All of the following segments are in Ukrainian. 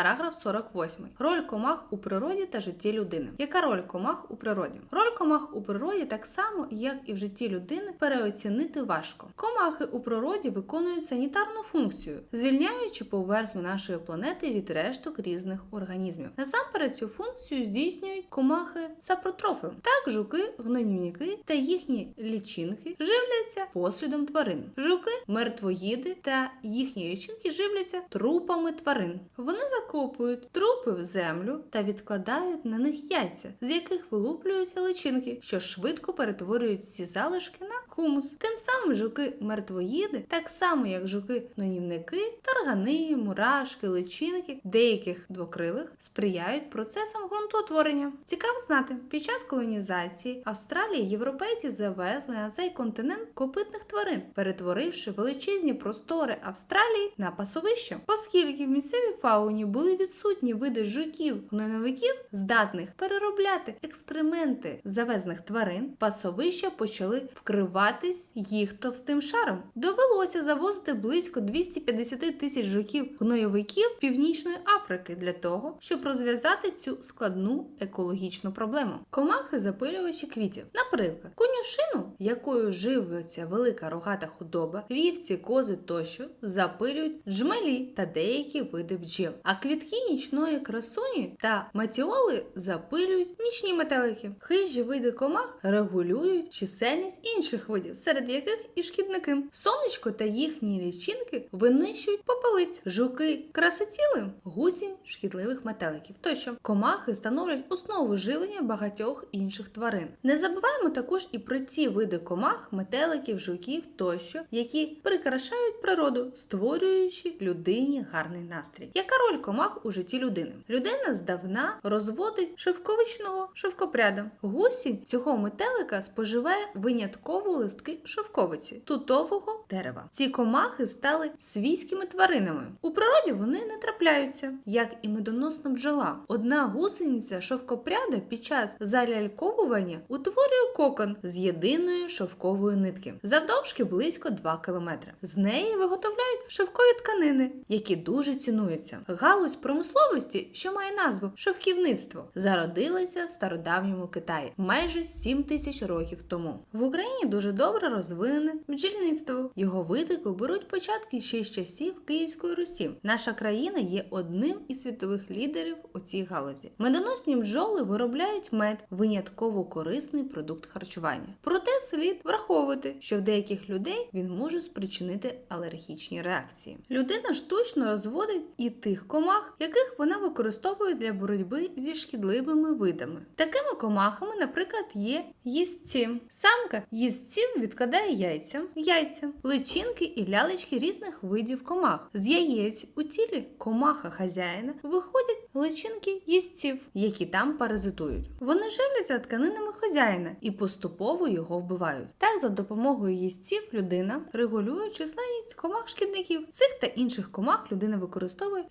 Параграф 48. Роль комах у природі та житті людини. Яка роль комах у природі? Роль комах у природі так само, як і в житті людини, переоцінити важко. Комахи у природі виконують санітарну функцію, звільняючи поверхню нашої планети від решток різних організмів. Насамперед цю функцію здійснюють комахи сапротрофи. Так, жуки, гнойники та їхні лічинки живляться послідом тварин. Жуки, мертвоїди та їхні лічинки живляться трупами тварин. Вони закопують трупи в землю та відкладають на них яйця, з яких вилуплюються личинки, що швидко перетворюють ці залишки на хумус. Тим самим жуки мертвоїди, так само як жуки нонівники, таргани, мурашки, личинки деяких двокрилих сприяють процесам ґрунтоутворення. Цікаво знати, під час колонізації Австралії європейці завезли на цей континент копитних тварин, перетворивши величезні простори Австралії на пасовище, оскільки в місцевій фауні були відсутні види жуків, гнойновиків, здатних переробляти екстременти завезених тварин, пасовища почали вкриватись їх товстим шаром. Довелося завозити близько 250 тисяч жуків гнойовиків Північної Африки для того, щоб розв'язати цю складну екологічну проблему. Комахи запилювачі квітів, наприклад, конюшину, якою живиться велика рогата худоба, вівці, кози тощо запилюють джмелі та деякі види бджіл. А квітки нічної красуні та матіоли запилюють нічні метелики. Хижі види комах регулюють чисельність інших видів, серед яких і шкідники. Сонечко та їхні лічинки винищують попелиць, жуки, красотіли, гусінь шкідливих метеликів. Тощо комахи становлять основу жилення багатьох інших тварин. Не забуваємо також і про ті види комах, метеликів, жуків тощо, які прикрашають природу, створюючи людині гарний настрій. Яка роль комах у житті людини? Людина здавна розводить шовковичного шовкопряда. Гусінь цього метелика споживає винятково листки шовковиці тутового дерева. Ці комахи стали свійськими тваринами. У природі вони не трапляються, як і медоносна бджола. Одна гусениця шовкопряда під час заляльковування утворює кокон з єдиної шовкової нитки, завдовжки близько 2 км. З неї виготовляють шовкові тканини, які дуже цінуються. Галузь промисловості, що має назву шовківництво, зародилася в стародавньому Китаї майже 7 тисяч років тому. В Україні дуже добре розвинене бджільництво. Його витоки беруть початки ще з часів Київської Русі. Наша країна є одним із світових лідерів у цій галузі. Медоносні бджоли виробляють мед, винятково корисний продукт харчування. Проте слід враховувати, що в деяких людей він може спричинити алергічні реакції. Людина штучно розводить і тих комах, яких вона використовує для боротьби зі шкідливими видами. Такими комахами, наприклад, є їстці. Самка їстців відкладає яйця, яйця, личинки і лялечки різних видів комах. З яєць у тілі комаха хазяїна виходять личинки їстців, які там паразитують. Вони живляться тканинами хазяїна і поступово його вбивають. Так, за допомогою їстців людина регулює численність комах шкідників. Цих та інших комах людина використовує в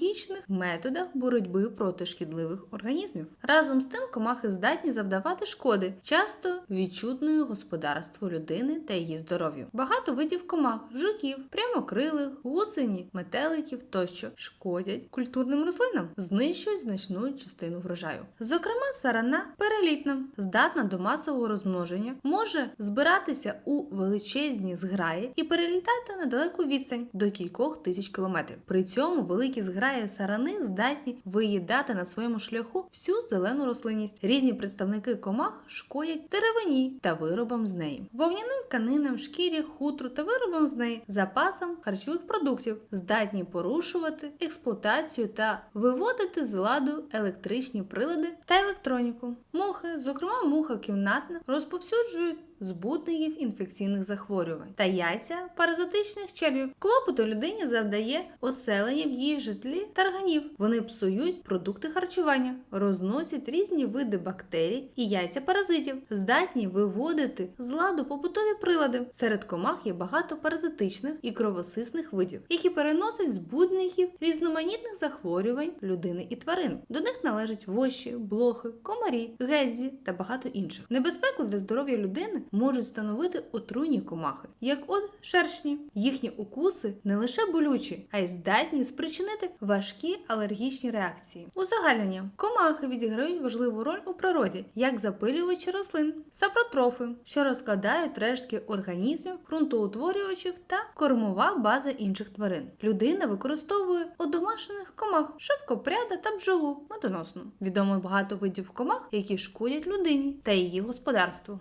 біологічних методах боротьби проти шкідливих організмів. Разом з тим комахи здатні завдавати шкоди, часто відчутною господарству людини та її здоров'ю. Багато видів комах, жуків, прямокрилих, гусені, метеликів тощо шкодять культурним рослинам, знищують значну частину врожаю. Зокрема, сарана перелітна, здатна до масового розмноження, може збиратися у величезні зграї і перелітати на далеку відстань до кількох тисяч кілометрів. При цьому великі зграї сарани здатні виїдати на своєму шляху всю зелену рослинність. Різні представники комах шкодять деревині та виробам з неї, вовняним тканинам, шкірі, хутру та виробам з неї, запасам харчових продуктів, здатні порушувати експлуатацію та виводити з ладу електричні прилади та електроніку. Мухи, зокрема муха кімнатна, розповсюджують збутників інфекційних захворювань та яйця паразитичних червів. Клопоту людині завдає оселення в її житлі тарганів. Вони псують продукти харчування, розносять різні види бактерій і яйця паразитів, здатні виводити з ладу побутові прилади. Серед комах є багато паразитичних і кровосисних видів, які переносять збудників різноманітних захворювань людини і тварин. До них належать воші, блохи, комарі, гедзі та багато інших. Небезпеку для здоров'я людини можуть становити отруйні комахи, як от шершні. Їхні укуси не лише болючі, а й здатні спричинити важкі алергічні реакції. Узагальнення комахи відіграють важливу роль у природі, як запилювачі рослин, сапротрофи, що розкладають рештки організмів, ґрунтоутворювачів та кормова база інших тварин. Людина використовує одомашених комах, шовкопряда та бджолу медоносну. Відомо багато видів комах, які шкодять людині та її господарству.